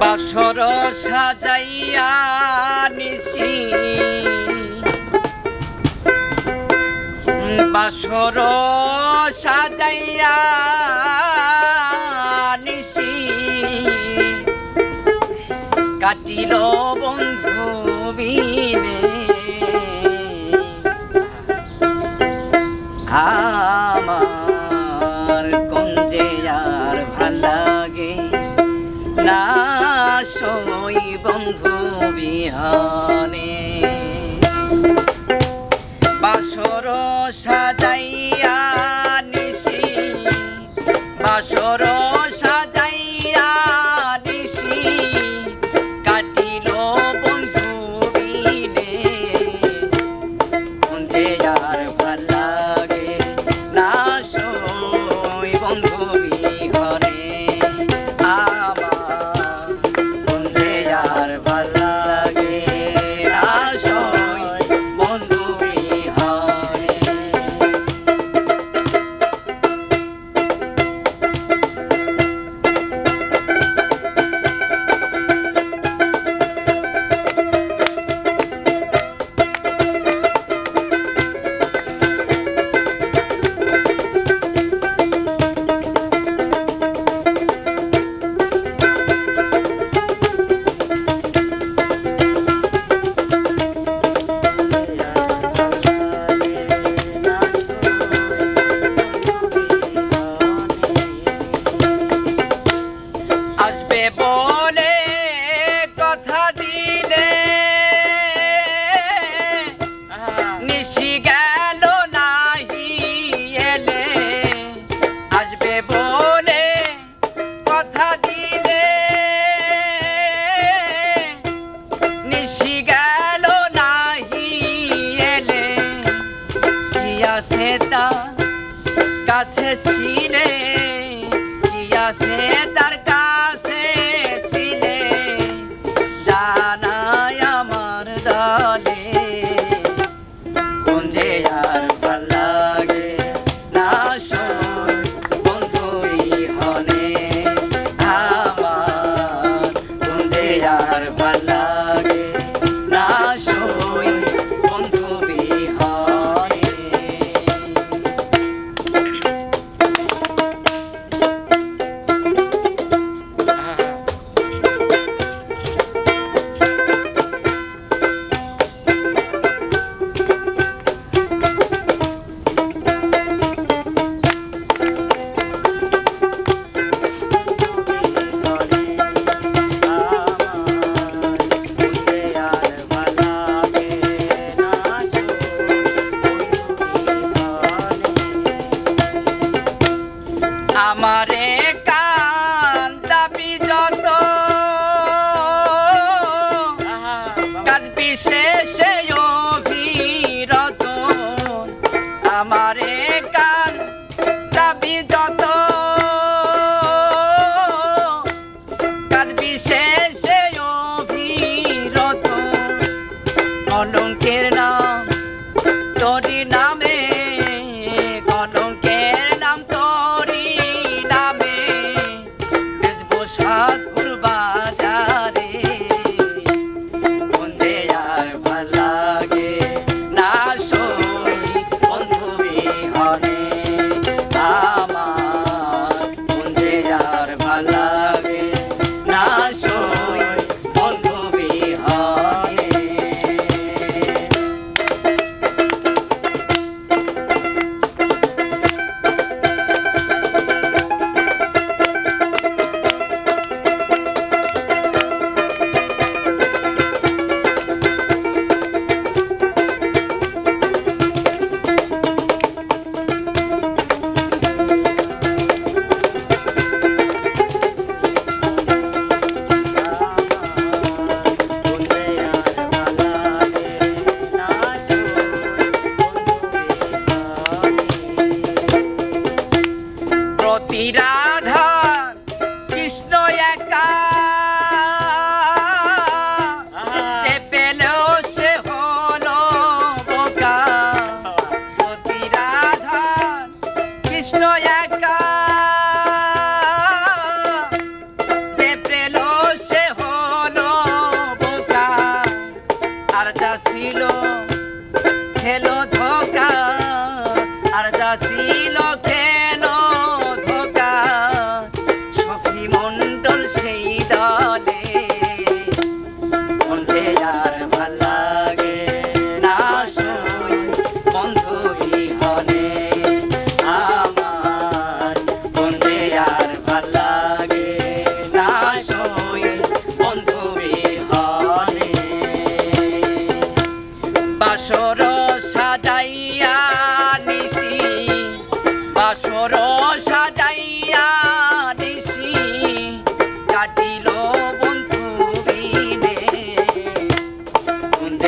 বাসর সাজাইয়া নিছি। বাসর সাজাইয়া নিছি। কাটিল বন্ধু বিনে। আমা সাজাই sim Don't eat Dori Name.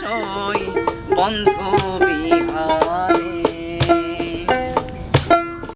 সই বন্ধু বিহারে।